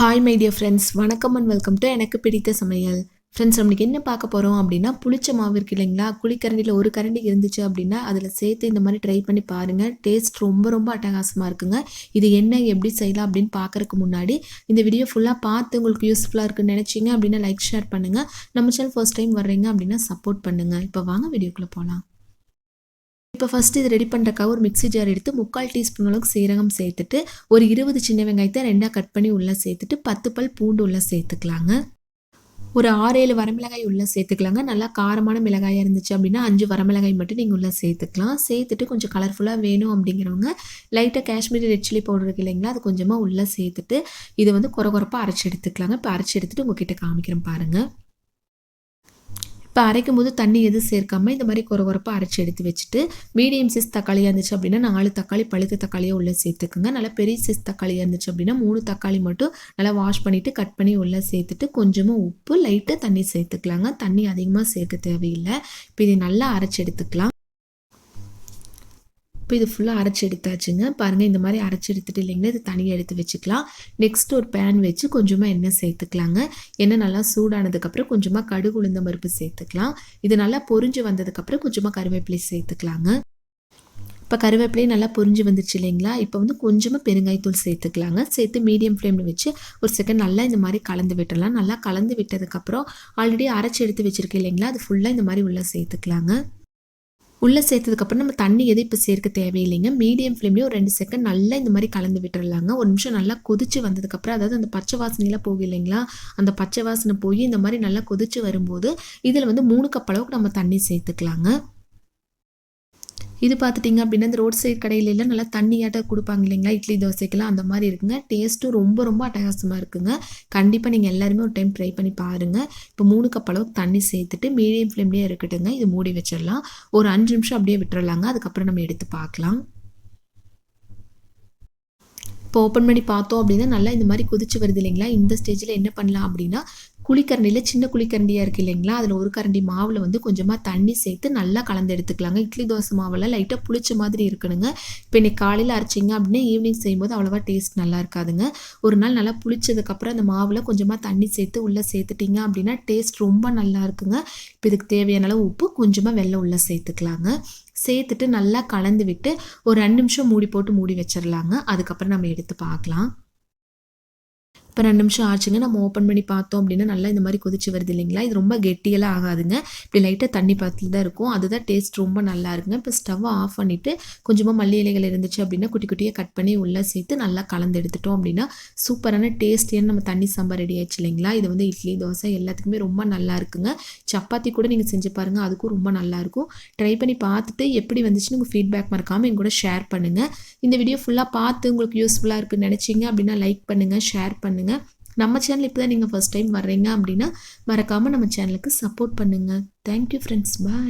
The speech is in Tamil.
ஹாய் மை டியர் ஃப்ரெண்ட்ஸ் வணக்கம் அண்ட் வெல்கம் டு எனக்கு பிடித்த சமையல். ஃப்ரெண்ட்ஸ் நம்மளுக்கு என்ன பார்க்க போகிறோம் அப்படின்னா புளிச்ச மாவு இருக்கு இல்லைங்களா? குழிக்கரண்டியில் ஒரு கரண்டி இருந்துச்சு அப்படின்னா அதில் சேர்த்து இந்த மாதிரி ட்ரை பண்ணி பாருங்கள் டேஸ்ட் ரொம்ப ரொம்ப அட்டகாசமாக இருக்குங்க. இது என்ன எப்படி செய்யலாம் அப்படின்னு பார்க்குறக்கு முன்னாடி இந்த வீடியோ ஃபுல்லாக பார்த்து உங்களுக்கு யூஸ்ஃபுல்லாக இருக்குன்னு நினச்சிங்க அப்படின்னா லைக் ஷேர் பண்ணுங்கள் நம்ம சேனல் ஃபர்ஸ்ட் டைம் வர்றீங்க அப்படின்னா சப்போர்ட் பண்ணுங்கள் இப்போ வாங்க வீடியோக்குள்ளே போகலாம் இப்போ ஃபஸ்ட்டு இது ரெடி பண்ணுறக்காக ஒரு மிக்ஸி ஜார் எடுத்து முக்கால் டீஸ்பூன் அளவுக்கு சீரகம் சேர்த்துட்டு ஒரு இருபது சின்ன வெங்காயத்தை ரெண்டாக கட் பண்ணி உள்ளே சேர்த்துட்டு பத்து பல் பூண்டு உள்ளே சேர்த்துக்கலாங்க. ஒரு ஆறு ஏழு வரமிளகாய் உள்ளே சேர்த்துக்கலாங்க. நல்லா காரமான மிளகாயாக இருந்துச்சு அப்படின்னா அஞ்சு வரமிளகாய் மட்டும் நீங்கள் உள்ளே சேர்த்துக்கலாம். சேர்த்துட்டு கொஞ்சம் கலர்ஃபுல்லாக வேணும் அப்படிங்கிறவங்க லைட்டாக காஷ்மீரி ரெட் சில்லி பவுடர் இருக்கு இல்லைங்களா அது கொஞ்சமாக உள்ளே சேர்த்துட்டு இதை வந்து குறை குறப்பாக அரைச்சி எடுத்துக்கலாங்க. இப்போ அரைச்சி எடுத்துகிட்டு உங்ககிட்ட காமிக்கிறேன் பாருங்கள் இப்போ அரைக்கும் போது தண்ணி எதுவும் சேர்க்காம இந்த மாதிரி குறை குறைப்பாக அரைச்சி எடுத்து வச்சுட்டு மீடியம் சைஸ் தக்காளியாக இருந்துச்சு அப்படின்னா நாலு தக்காளி பழுத்த தக்காளியாக உள்ளே சேர்த்துக்குங்க. நல்லா பெரிய சைஸ் தக்காளியாக இருந்துச்சு அப்படின்னா மூணு தக்காளி மட்டும் நல்லா வாஷ் பண்ணிவிட்டு கட் பண்ணி உள்ளே சேர்த்துட்டு கொஞ்சமாக உப்பு லைட்டாக தண்ணி சேர்த்துக்கலாங்க. தண்ணி அதிகமாக சேர்க்க தேவையில்லை. இப்போ இதை நல்லா அரைச்சி எடுத்துக்கலாம். இப்போ இது ஃபுல்லாக அரைச்சி எடுத்தாச்சுங்க. பாருங்கள் இந்த மாதிரி அரைச்சி எடுத்துட்டு இல்லைங்களா இது தனியாக எடுத்து வச்சுக்கலாம். நெக்ஸ்ட் ஒரு பேன் வச்சு கொஞ்சமாக எண்ணெய் சேர்த்துக்கலாங்க. எண்ணெய் நல்லா சூடானதுக்கப்புறம் கொஞ்சமாக கடுகு உளுந்த பருப்பு சேர்த்துக்கலாம். இது நல்லா பொறிஞ்சு வந்ததுக்கப்புறம் கொஞ்சமாக கருவேப்பிலை சேர்த்துக்கலாங்க. இப்போ கருவேப்பிலையும் நல்லா பொரிஞ்சு வந்துருச்சு இல்லைங்களா இப்போ வந்து கொஞ்சமாக பெருங்காயத்தூள் சேர்த்துக்கலாங்க. சேர்த்து மீடியம் ஃப்ளேமில் வச்சு ஒரு செகண்ட் நல்லா இந்த மாதிரி கலந்து விட்டுடலாம். நல்லா கலந்து விட்டதுக்கப்புறம் ஆல்ரெடி அரைச்சி எடுத்து வச்சுருக்கேன் இல்லைங்களா அது ஃபுல்லாக இந்த மாதிரி உள்ளே சேர்த்துக்கலாங்க. உள்ளே சேர்த்ததுக்கப்புறம் நம்ம தண்ணி எதுவும் இப்போ சேர்க்க தேவையில்லைங்க. மீடியம் ஃப்ளேம்லேயும் ஒரு ரெண்டு செகண்ட் நல்லா இந்த மாதிரி கலந்து விட்டுறலாங்க. ஒரு நிமிஷம் நல்லா கொதிச்சு வந்ததுக்கப்புறம் அதாவது அந்த பச்சை வாசனையெல்லாம் போகும் இல்லைங்களா? அந்த பச்சை வாசனை போய் இந்த மாதிரி நல்லா கொதிச்சு வரும்போது இதில் வந்து மூணு கப் அளவுக்கு நம்ம தண்ணி சேர்த்துக்கலாங்க. இது பார்த்துட்டிங்க அப்படின்னா இந்த ரோட் சைடு கடையிலலாம் நல்லா தண்ணியாட்ட கொடுப்பாங்க இல்லைங்களா? இட்லி தோசைக்கெல்லாம் அந்த மாதிரி இருக்குங்க. டேஸ்ட்டும் ரொம்ப ரொம்ப அட்டகாசமாக இருக்குங்க. கண்டிப்பாக நீங்கள் எல்லாருமே ஒரு டைம் ட்ரை பண்ணி பாருங்கள் இப்போ மூணு கப் அளவுக்கு தண்ணி சேர்த்துட்டு மீடியம் ஃப்ளேம்லேயே இருக்கட்டுங்க. இது மூடி வச்சிடலாம். ஒரு அஞ்சு நிமிஷம் அப்படியே விட்டுறலாங்க. அதுக்கப்புறம் நம்ம எடுத்து பார்க்கலாம். இப்போ ஓப்பன் பண்ணி பார்த்தோம் அப்படின்னா நல்லா இந்த மாதிரி கொதிச்சு வருது இல்லைங்களா? இந்த ஸ்டேஜில் என்ன பண்ணலாம் அப்படின்னா குழிக்கரண்டியில் சின்ன குழிக்கரண்டியாக இருக்குது இல்லைங்களா? அதில் ஒரு கரண்டி மாவில் வந்து கொஞ்சமாக தண்ணி சேர்த்து நல்லா கலந்து எடுத்துக்கலாங்க. இட்லி தோசை மாவில் லைட்டாக புளிச்ச மாதிரி இருக்கணுங்க. இப்போ இன்னைக்கு காலையில் அரைச்சிங்க அப்படின்னா ஈவினிங் செய்யும்போது அவ்வளோவா டேஸ்ட் நல்லா இருக்காதுங்க. ஒரு நாள் நல்லா புளிச்சதுக்கப்புறம் அந்த மாவில் கொஞ்சமாக தண்ணி சேர்த்து உள்ளே சேர்த்துட்டிங்க அப்படின்னா டேஸ்ட் ரொம்ப நல்லா இருக்குங்க. இப்போ இதுக்கு தேவையான அளவு உப்பு கொஞ்சமாக வெள்ளம் உள்ளே சேர்த்துக்கலாங்க. சேர்த்துட்டு நல்லா கலந்து விட்டு ஒரு ரெண்டு நிமிஷம் மூடி போட்டு மூடி வச்சிடலாங்க அதுக்கப்புறம் நம்ம எடுத்து பார்க்கலாம். இப்போ ரெண்டு நிமிஷம் ஆச்சுங்க. நம்ம ஓப்பன் பண்ணி பார்த்தோம் அப்படின்னா நல்லா இந்த மாதிரி கொதிச்சு வருது இல்லைங்களா? இது ரொம்ப கெட்டியெல்லாம் ஆகாதுங்க. இப்படி லைட்டாக தண்ணி பார்த்துல தான் இருக்கும். அதுதான் டேஸ்ட் ரொம்ப நல்லா இருக்குங்க. இப்போ ஸ்டவ்வை ஆஃப் பண்ணிவிட்டு கொஞ்சமாக மல்லி இலைகள் இருந்துச்சு அப்படின்னா குட்டி குட்டியாக கட் பண்ணி உள்ளே சேர்த்து நல்லா கலந்து எடுத்துட்டோம் அப்படின்னா சூப்பரான டேஸ்டியான நம்ம தண்ணி சாம்பார் ரெடி ஆயிடுச்சு இல்லைங்களா? இது வந்து இட்லி தோசை எல்லாத்துக்குமே ரொம்ப நல்லா இருக்குங்க. சப்பாத்தி கூட நீங்கள் செஞ்சு பாருங்கள் அதுக்கும் ரொம்ப நல்லாயிருக்கும் ட்ரை பண்ணி பார்த்துட்டு எப்படி வந்துச்சுன்னு உங்கள் ஃபீட்பேக் மறக்காமல் எங்க கூட ஷேர் பண்ணுங்கள் இந்த வீடியோ ஃபுல்லாக பார்த்து உங்களுக்கு யூஸ்ஃபுல்லாக இருக்குன்னு நினச்சிங்க அப்படின்னா லைக் பண்ணுங்கள் ஷேர் பண்ணுங்கள் பண்ணுங்கள் நம்ம சேனல் இப்போ தான் நீங்கள் ஃபஸ்ட் டைம் வர்றீங்க அப்படின்னா மறக்காமல் நம்ம சேனலுக்கு சப்போர்ட் பண்ணுங்கள் தேங்க்யூ ஃப்ரெண்ட்ஸ் பாய்